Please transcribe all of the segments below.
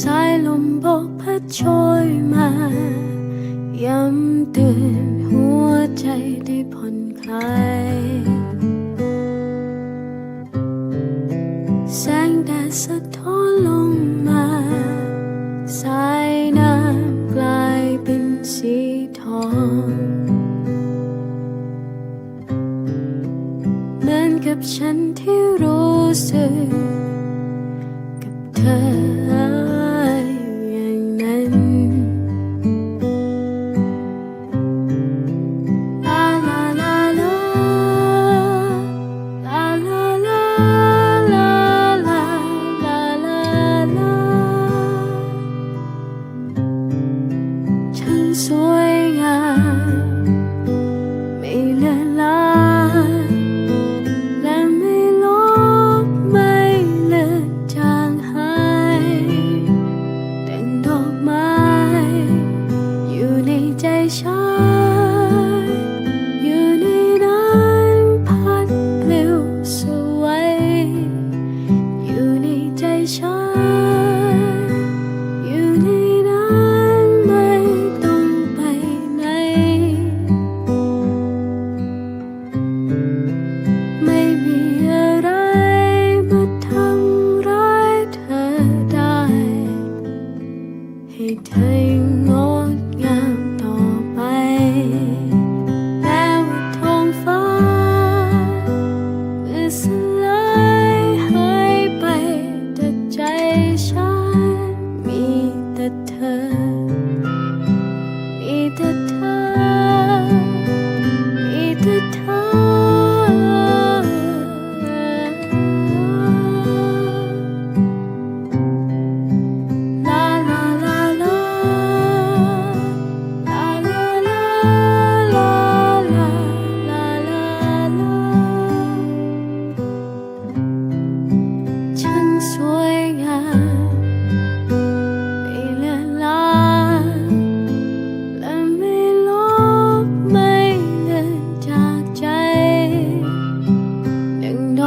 สายลมบกพัดโชยมา ย้ำเตือนหัวใจได้ผ่อนคลาย แสงแดดสะท้อนลงมา สายน้ำกลายเป็นสีทองเหมือนกับฉันที่รู้สึกกับเธอ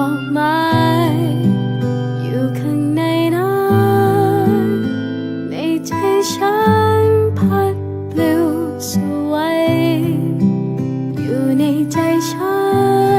อกไม้อยู่ข้างในนั้นในใจฉันพัดเปลิวสวยอยู่ในใจฉัน